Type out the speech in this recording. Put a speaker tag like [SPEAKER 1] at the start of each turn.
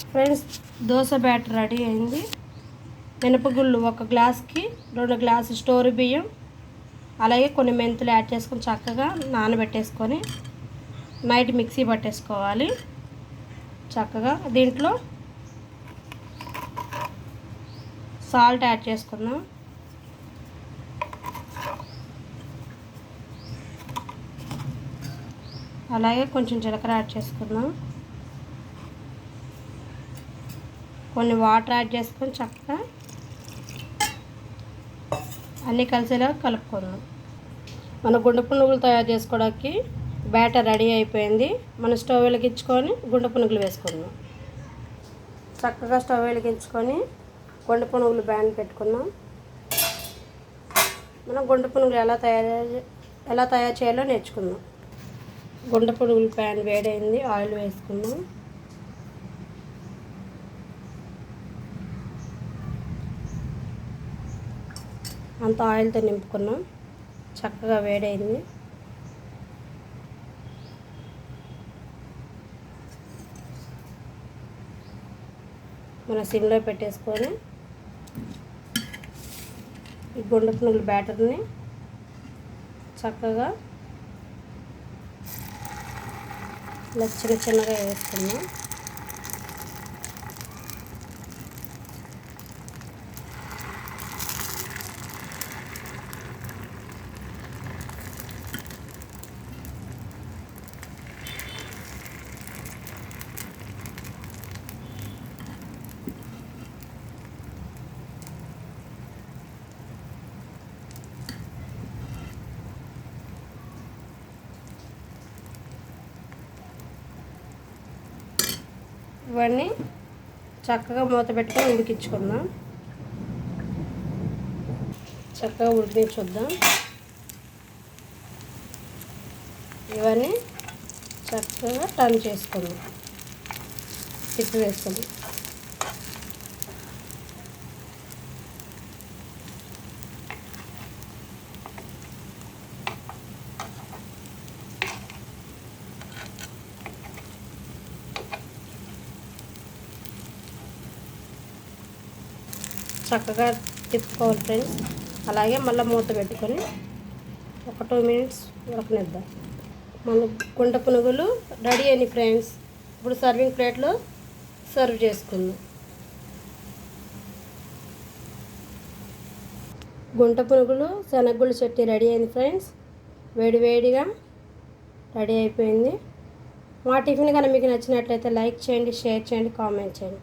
[SPEAKER 1] Friends dosa batter ready అయింది. మినపగుళ్ళు ఒక గ్లాస్కి రెండు గ్లాసు స్టోర్ బియ్యం అలాగే కొన్ని మెంతులు యాడ్ చేసుకొని చక్కగా నానబెట్టేసుకొని నైట్ మిక్సీ పట్టేసుకోవాలి. చక్కగా దీంట్లో సాల్ట్ యాడ్ చేసుకుందాం. అలాగే కొంచెం జీలకర్ర యాడ్ చేసుకుందాం. కొన్ని వాటర్ యాడ్ చేసుకొని చక్కగా అన్నీ కలిసేలా కలుపుకుందాం. మన గుండె పునుగులు తయారు చేసుకోవడానికి బ్యాటర్ రెడీ అయిపోయింది. మన స్టవ్ వెలిగించుకొని గుండె పునుగులు వేసుకుందాం. చక్కగా స్టవ్ వెలిగించుకొని గుండె పునుగులు బ్యాన్ పెట్టుకుందాం. మనం గుండె పునుగులు ఎలా తయారు ఎలా తయారు చేయాలో నేర్చుకుందాం. గుండె పునుగులు ప్యాన్ వేడైంది ఆయిల్ వేసుకుందాం. అంత ఆయిల్తో నింపుకున్నాం. చక్కగా వేడైంది. మన సిమ్లో పెట్టేసుకొని ఈ గుండె పునుగుల బ్యాటర్ని చక్కగా ఇలా చిన్న చిన్నగా వేసుకున్నాం. ఇవన్నీ చక్కగా మూత పెట్టుకొని ఉడికించుకుందాం. చక్కగా ఉడికించుద్దాం ఇవన్నీ చక్కగా టర్న్ చేసుకుందాం. తిప్పి వేసుకుందాం. చక్కగా తిప్పుకోవాలి ఫ్రెండ్స్ అలాగే మళ్ళీ మూత పెట్టుకొని ఒక టూ మినిట్స్ ఉడకనిద్దాం. మన గుంట పునుగులు రెడీ అయినాయి ఫ్రెండ్స్ ఇప్పుడు సర్వింగ్ ప్లేట్లో సర్వ్ చేసుకుందాం. గుంట పునుగులు శనగగుళ్ళు చెట్టి రెడీ అయింది ఫ్రెండ్స్ వేడివేడిగా రెడీ అయిపోయింది. మా టిఫిన్ కనుక మీకు నచ్చినట్లయితే లైక్ చేయండి షేర్ చేయండి కామెంట్ చేయండి.